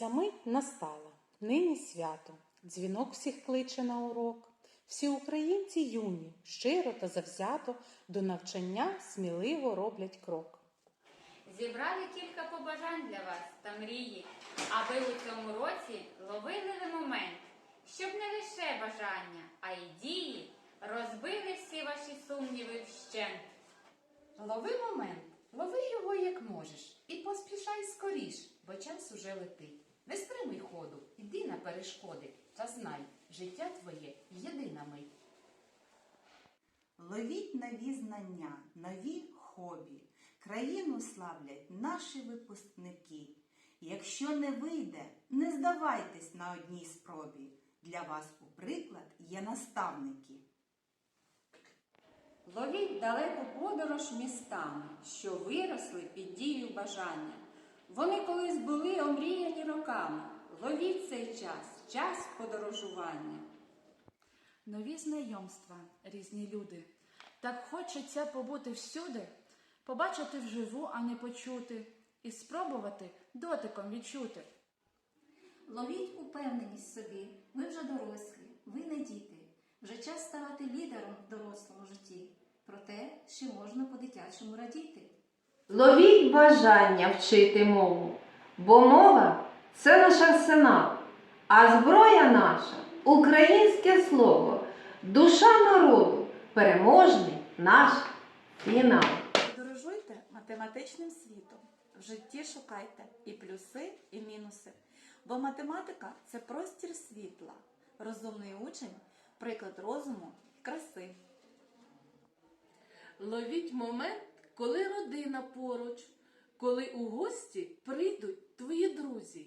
Ця мить настала, нині свято, дзвінок всіх кличе на урок. Всі українці юні, щиро та завзято до навчання сміливо роблять крок. Зібрали кілька побажань для вас та мрії, аби у цьому році ловили ви момент, щоб не лише бажання, а й дії розбили всі ваші сумніви вщент. Лови момент, лови його як можеш, і поспішай скоріш, бо час уже летить. Не стримуй ходу, іди на перешкоди, та знай, життя твоє єдина мить. Ловіть нові знання, нові хобі. Країну славлять наші випускники. Якщо не вийде, не здавайтесь на одній спробі. Для вас у приклад є наставники. Ловіть далеку подорож містами, що виросли під дією бажання. Вони колись були омріяні роками. Ловіть цей час, час подорожування. Нові знайомства, різні люди. Так хочеться побути всюди, побачити вживу, а не почути, і спробувати дотиком відчути. Ловіть упевненість собі. Ви вже дорослі, ви не діти. Вже час ставати лідером в дорослому житті. Проте ще можна по-дитячому радіти. Ловіть бажання вчити мову, бо мова це наш арсенал, а зброя наша українське слово, душа народу, переможний наш фінал. Подорожуйте математичним світом. В житті шукайте і плюси, і мінуси. Бо математика це простір світла. Розумний учень приклад розуму і краси. Ловіть момент, коли родина поруч, коли у гості прийдуть твої друзі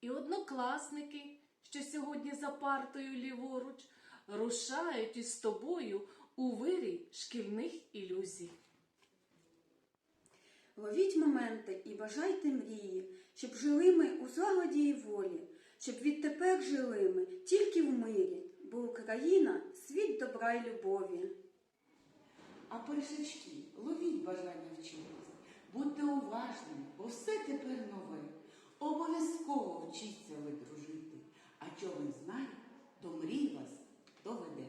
і однокласники, що сьогодні за партою ліворуч, рушають із тобою у вирій шкільних ілюзій. Ловіть моменти і бажайте мрії, щоб жили ми у злагоді і волі, щоб відтепер жили ми тільки в мирі, бо Україна світ добра й любові. А першачки, ловіть бажання вчитись, будьте уважними, бо все тепер нове. Обов'язково вчіться ви дружити, а човен знає, до мрій вас доведе.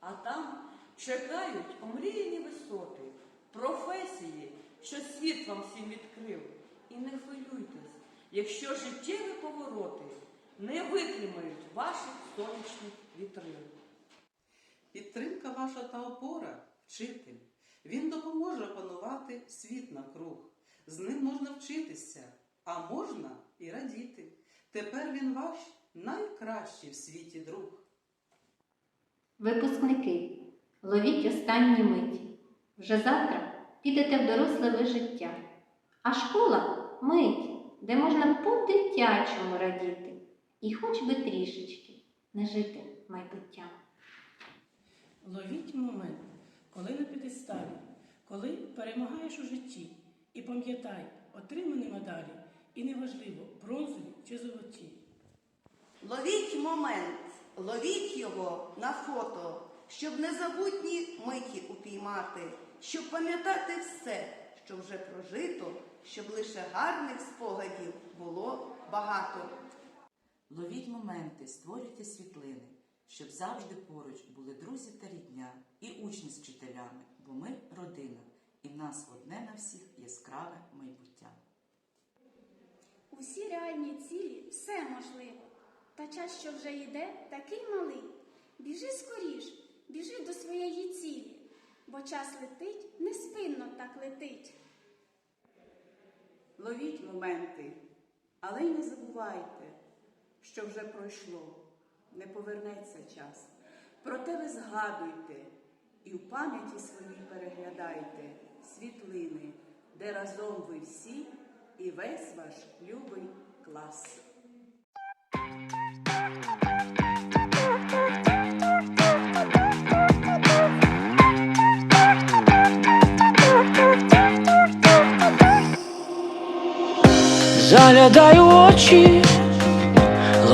А там чекають омріяні висоти, професії, що світ вам всім відкрив. І не хвилюйтесь, якщо життєві повороти не витримають ваших сонячних вітрил. Підтримка ваша та опора вчитель. Він допоможе опанувати світ навкруг. З ним можна вчитися, а можна і радіти. Тепер він ваш найкращий в світі друг. Випускники, ловіть останні миті. Вже завтра підете в доросле життя. А школа мить, де можна по-дитячому радіти. І хоч би трішечки не жити майбуттям. Ловіть момент, коли на підесталі, коли перемагаєш у житті. І пам'ятай, отримані медалі, і неважливо, бронзові чи золоті. Ловіть момент, ловіть його на фото, щоб незабутні миті упіймати, щоб пам'ятати все, що вже прожито, щоб лише гарних спогадів було багато. Ловіть моменти, створюйте світлини, щоб завжди поруч були друзі та рідня, і учні з вчителями, бо ми родина, і в нас одне на всіх яскраве майбуття. Усі реальні цілі все можливо. Та час, що вже йде, такий малий. Біжи скоріш, біжи до своєї цілі, бо час летить, неспинно так летить. Ловіть моменти, але й не забувайте, що вже пройшло, не повернеться час. Проте ви згадуйте і в пам'яті своїй переглядайте світлини, де разом ви всі і весь ваш любий клас. Заглядай у очі,